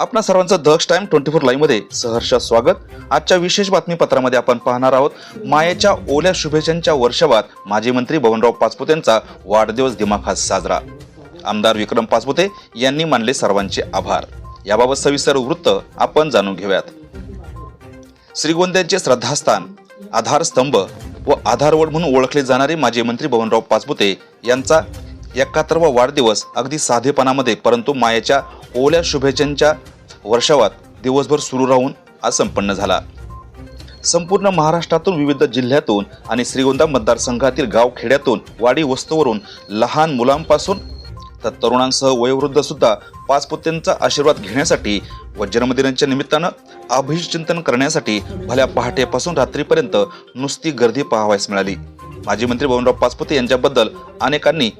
आपणा सर्वांचं Daksh time twenty four लाईव्हमध्ये सहर्ष स्वागत. आजच्या विशेष बातमीपत्रामध्ये आपण पाहणार आहोत मायेच्या ओल्या शुभेच्छांच्या वर्षावात माजी मंत्री बबनराव पाचपुते यांचा वाढदिवस दिमाखात साजरा. आमदार विक्रम पाचपुते यांनी मानले सर्वांचे आभार. याबाबत सविस्तर वृत्त आपण जाणून घेऊयात. श्रीगोंद्याचे श्रद्धास्थान आधारस्तंभ व आधारवड म्हणून ओळखले जाणारे माजी मंत्री बबनराव पाचपुते यांचा एकाहत्तरवा वाढदिवस अगदी साधेपणामध्ये परंतु मायाच्या ओल्या शुभेच्छांच्या वर्षावात दिवसभर सुरू राहून आज संपन्न झाला. संपूर्ण महाराष्ट्रातून विविध जिल्ह्यातून आणि श्रीगोंदा मतदारसंघातील गाव खेड्यातून वाडी वस्तूवरून लहान मुलांपासून तर तरुणांसह वयोवृद्ध सुद्धा पाचपुत्यांचा आशीर्वाद घेण्यासाठी व जन्मदिनाच्या निमित्तानं अभिचिंतन करण्यासाठी भल्या पहाटेपासून रात्रीपर्यंत नुसती गर्दी पाहावयास मिळाली. माजी मंत्री बबनराव पाचपुते यांच्याबद्दल अनेकांनी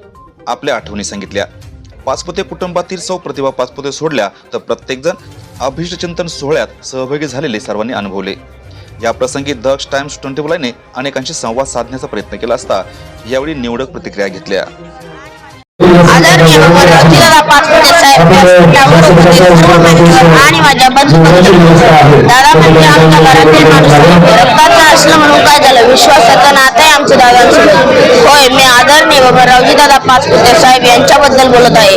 आपल्या आठवणी सांगितल्या. पाचपुते कुटुंबातील सौ प्रतिभा पाचपुते सोडल्या तर प्रत्येकजण अभिष्टचिंतन सोहळ्यात सहभागी झालेले सर्वांनी अनुभवले. या प्रसंगी दक्ष टाइम्स ट्वेंटी लाईने अनेकांशी संवाद साधण्याचा प्रयत्न केला असता यावेळी निवडक प्रतिक्रिया घेतल्या. आणि माझ्या बंधू दादा म्हणजे आमच्या घरातील माणूस. असलं म्हणून काय झालं? विश्वासाचा नातं आहे आमचं होय मी आदरणीय भगवानरावजी दादा पाचपुते साहेब यांच्याबद्दल बोलत आहे.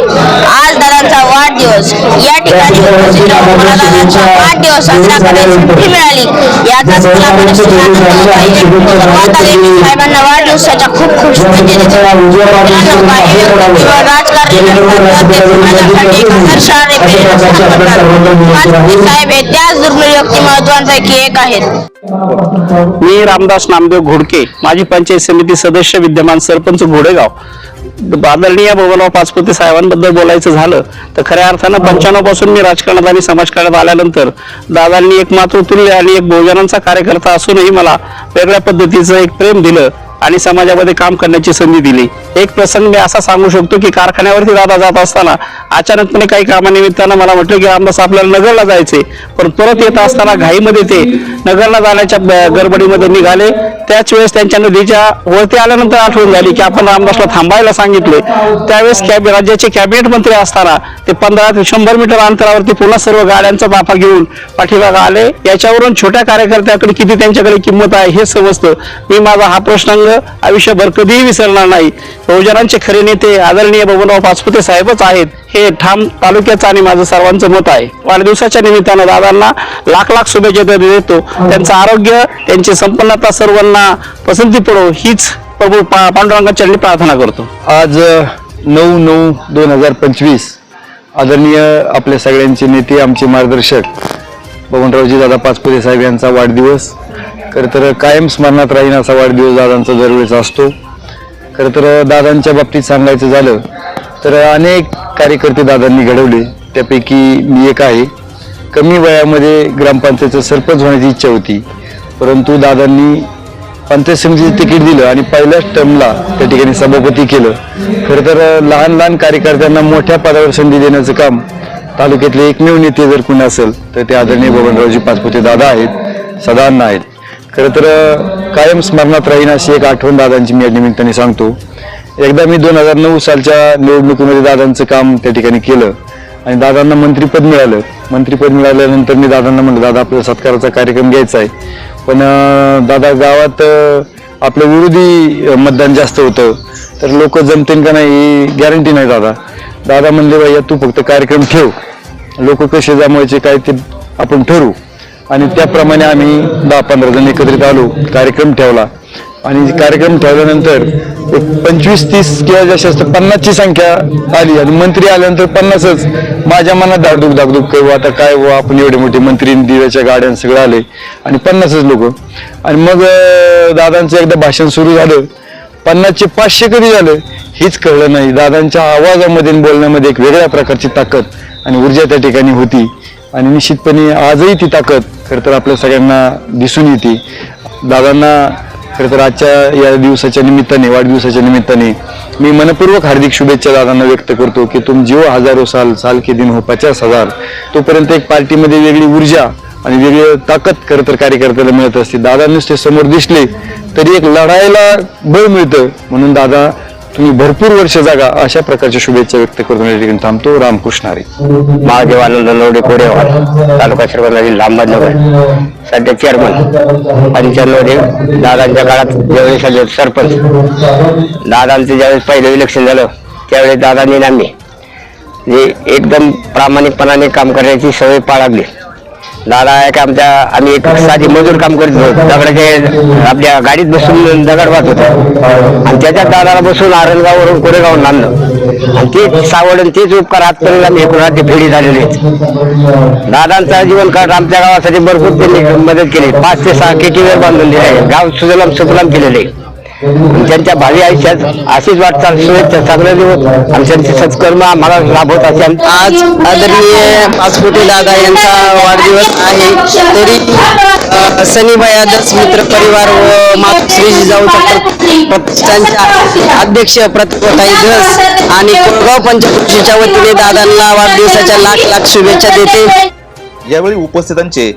आज दादांचा वाढदिवस. या ठिकाणी दादांचा वाढदिवस साजरा करायची संधी मिळाली. याचाच मला मनस्थिती आनंद सर्वात साहेबांना वाढदिवसाच्या खूप खूप शुभेच्छा देतो. राजकारणी साहेब हे त्याच दुर्मिळ व्यक्तिमत्वांपैकी एक आहेत. मी रामदास नामदेव घोडके माजी पंचायत समिती सदस्य विद्यमान सरपंच घोडेगाव. आदरणीय बबनराव पाचपुते साहेबांबद्दल बोलायचं झालं तर खऱ्या अर्थानं पंच्याण्णवपासून मी राजकारणात आणि समाजकारणात आल्यानंतर दादांनी एक मातृतुल्य आणि एक बहुजनांचा कार्यकर्ता असूनही मला वेगळ्या पद्धतीचं एक प्रेम दिलं. आणि समाजामध्ये काम करण्याची संधी दिली. एक प्रसंग मी असा सांगू शकतो की कारखान्यावरती दादा जात असताना अचानकपणे काही कामानिमित्तानं मला म्हटलं की रामदास आपल्याला नगरला जायचे. पण परत येत असताना घाईमध्ये ते नगरला जाण्याच्या गडबडीमध्ये निघाले. त्याच वेळेस त्यांच्या नदीच्या वरती आल्यानंतर आठवण झाली की आपण रामदासला थांबायला सांगितले. त्यावेळेस कॅब राज्याचे कॅबिनेट मंत्री असताना ते पंधरा ते शंभर मीटर अंतरावरती पुन्हा सर्व गाड्यांचा बाफा घेऊन पाठीमागे आले. याच्यावरून छोट्या कार्यकर्त्याकडे किती त्यांच्याकडे किंमत आहे हे समजतं. मी माझा हा प्रश्नांग आयुष्यभर कधीही विसरणार नाही. बहुजनांचे खरे नेते आदरणीय बबनराव पाचपुते साहेबच आहेत. हे ठाम तालुक्याचं आणि माझं सर्वांचं मत आहे. वाढदिवसाच्या निमित्तानं दादांना लाख लाख शुभेच्छा देतो. त्यांचं आरोग्य त्यांची संपन्नता सर्वांना पसंती पडो हीच प्रभू पा- पांडुरंगाच्या प्रार्थना करतो. आज नऊ नऊ दोन हजार पंचवीस आदरणीय आपल्या सगळ्यांचे नेते आमचे मार्गदर्शक बबनरावजी दादा पाचपुते साहेब यांचा वाढदिवस खरं तर कायम स्मरणात राहीन असा वाढदिवस दादांचा दरवेळेस असतो. खरं तर दादांच्या बाबतीत सांगायचं झालं तर अनेक कार्यकर्ते दादांनी घडवले. त्यापैकी मी एक आहे. कमी वयामध्ये ग्रामपंचायतचं सरपंच होण्याची इच्छा होती. परंतु दादांनी पंचायत समितीचं तिकीट दिलं आणि पहिल्याच टर्मला त्या ठिकाणी सभापती केलं. खरं तर लहान लहान कार्यकर्त्यांना मोठ्या पदावर संधी देण्याचं काम तालुक्यातले एकमेव नेते जर कोणी असेल तर ते आदरणीय बबनरावजी पाचपुते दादा आहेत सदांना आहेत. खरं तर कायम स्मरणात राहीन अशी एक आठवण दादांची मी या निमित्ताने सांगतो. एकदा मी दोन हजार नऊ सालच्या निवडणुकीमध्ये दादांचं काम त्या ठिकाणी केलं आणि दादांना मंत्रीपद मिळालं. मंत्रीपद मिळाल्यानंतर मी दादांना म्हणलं दादा आपल्याला सत्काराचा कार्यक्रम घ्यायचा आहे. पण दादा गावात आपलं विरोधी मतदान जास्त होतं. तर लोक जमतील का नाही गॅरंटी नाही दादा. दादा म्हणले भैया तू फक्त कार्यक्रम ठेव. लोक कसे जमवायचे काय ते आपण ठरवू. आणि त्याप्रमाणे आम्ही दहा पंधरा जण एकत्रित आलो कार्यक्रम ठेवला. आणि कार्यक्रम ठेवल्यानंतर एक पंचवीस तीस किंवा जास्त असतं पन्नासची संख्या आली आणि मंत्री आल्यानंतर पन्नासच. माझ्या मनात धाकधूक धाकधूक करू आता काय बुवा आपण एवढे मोठे मंत्री दिव्याच्या गाड्या सगळं आले आणि पन्नासच लोक. आणि मग दादांचं एकदा भाषण सुरू झालं. पन्नासचे पाचशे कधी झालं? हेच कळलं नाही. दादांच्या आवाजामध्ये बोलण्यामध्ये एक वेगळ्या प्रकारची ताकद आणि ऊर्जा त्या ठिकाणी होती. आणि निश्चितपणे आजही ती ताकद खरं तर आपल्या सगळ्यांना दिसून येते. दादांना खरं तर आजच्या या दिवसाच्या निमित्ताने वाढदिवसाच्या निमित्ताने मी मनपूर्वक हार्दिक शुभेच्छा दादांना व्यक्त करतो की तुम जीव हजारो साल साल के दिन हो पचास हजार तोपर्यंत एक पार्टीमध्ये वेगळी ऊर्जा आणि वेगळी ताकद खरं तर कार्यकर्त्याला मिळत असते. दादा नुसते समोर दिसले तरी एक लढायला बळ मिळतं. म्हणून दादा तुम्ही भरपूर वर्ष जागा अशा प्रकारच्या शुभेच्छा व्यक्त करून या ठिकाणी थांबतो. रामकृष्ण हरी. महादेव आनंद लोडे कोडेवाल तालुका श्रीगोंदा जिल्हा अहमदनगर सध्या चेअरमन पंच्याण्णव देव दादांच्या काळात ज्यावेळेस आले सरपंच दादांचं ज्यावेळेस पहिलं इलेक्शन झालं त्यावेळेस दादांनी आम्ही जे एकदम प्रामाणिकपणाने काम करण्याची सवय पाळागली दादा एक आमच्या आम्ही एक साधी मजूर काम करीत होतो. दगडाचे आपल्या गाडीत बसून दगड वाहत होतो. आणि त्याच्यात दादाला बसून आरणगाववरून कोरेगाव आणलं. आणि तेच सावड आणि तेच उपकार आजपर्यंत आम्ही एकूणात फेडी झालेले आहेत. दादांचा जीवनकाळ आमच्या गावासाठी भरपूर त्यांनी मदत केली. पाच ते सहा केटीवर बांधून दिले. गाव सुजलाम सुफलाम केलेले. आहे त्यांच्या भावी आयुष्यात अशीच वाटचाल शुभेच्छा चांगले दिवस आणि त्यांचे सत्कर्म आम्हाला लाभवत असे आज आदरणीय पाचपुते दादा यांचा वाढदिवस आहे. तरी सनीबाई आदर्श मित्र परिवार व मातोश्री जिजाऊच्या प्रतिष्ठानच्या अध्यक्ष प्रतिभाताई धस आणि कोळगाव पंचकृषीच्या वतीने दादांना वाढदिवसाच्या लाख लाख शुभेच्छा देते. यावेळी उपस्थितांचे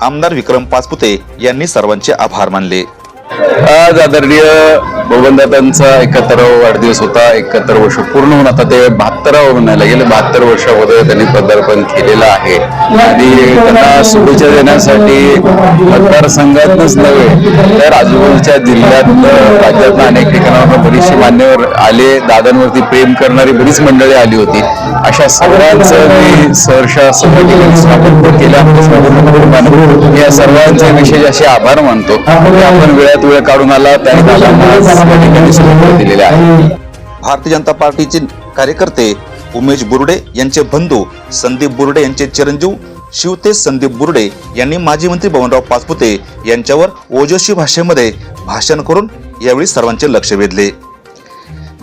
आमदार विक्रम पाचपुते यांनी सर्वांचे आभार मानले. आज आदरणीय बबनदादांचा एकाहत्तरावा वाढदिवस होता एकाहत्तर वर्ष पूर्ण होऊन आता ते बहात्तरावं म्हणायला गेले बहात्तर वर्ष अगोदर त्यांनी पदार्पण केलेलं आहे. आणि त्यांना शुभेच्छा देण्यासाठी मतदारसंघातच नव्हे तर आजूबाजूच्या जिल्ह्यात राज्यात अनेक ठिकाणावर बरीचशी मान्यवर आले दादांवरती प्रेम करणारी बरीच मंडळी आली होती. अशा सगळ्यांचं मी सहर्षा सर्व ठिकाणी स्वागत केलं. या सर्वांचे विशेष असे आभार मानतो की आपण वेळात वेळ काढून आला त्याने दादांना आज या ठिकाणी शुभेच्छा दिलेल्या आहेत भारतीय जनता पार्टीचे कार्यकर्ते उमेश बुर्डे यांचे बंधू संदीप बुर्डे यांचे चिरंजीव शिवतेज संदीप बुर्डे यांनी माजी मंत्री बबनराव पाचपुते यांच्यावर ओजस्वी भाषेमध्ये भाषण करून यावेळी सर्वांचे लक्ष वेधले.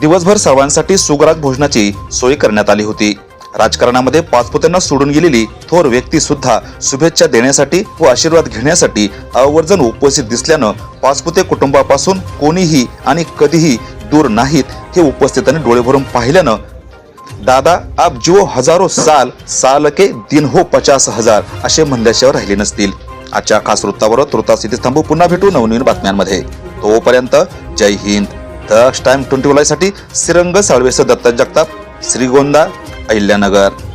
दिवसभर सर्वांसाठी सुग्रात भोजनाची सोय करण्यात आली होती. राजकारणामध्ये पाचपुत्यांना सोडून गेलेली थोर व्यक्ती सुद्धा शुभेच्छा देण्यासाठी व आशीर्वाद घेण्यासाठी आवर्जून उपस्थित दिसल्यानं पाचपुते कुटुंबापासून कोणीही आणि कधीही दूर नाहीत हे उपस्थितांनी डोळे भरून पाहिल्यानं दादा आप जो हजारो साल साल के दिन हो पचास हजार असे म्हणल्याशिवाय राहिले नसतील. आजच्या खास वृत्तावर तृतास इथे थांबू पुन्हा भेटू नवनवीन बातम्यांमध्ये. तोपर्यंत जय हिंद. द टाइम ट्वेंटी साठी श्रीरंग साळवेसह दत्ता जगताप श्रीगोंदा अहिल्यानगर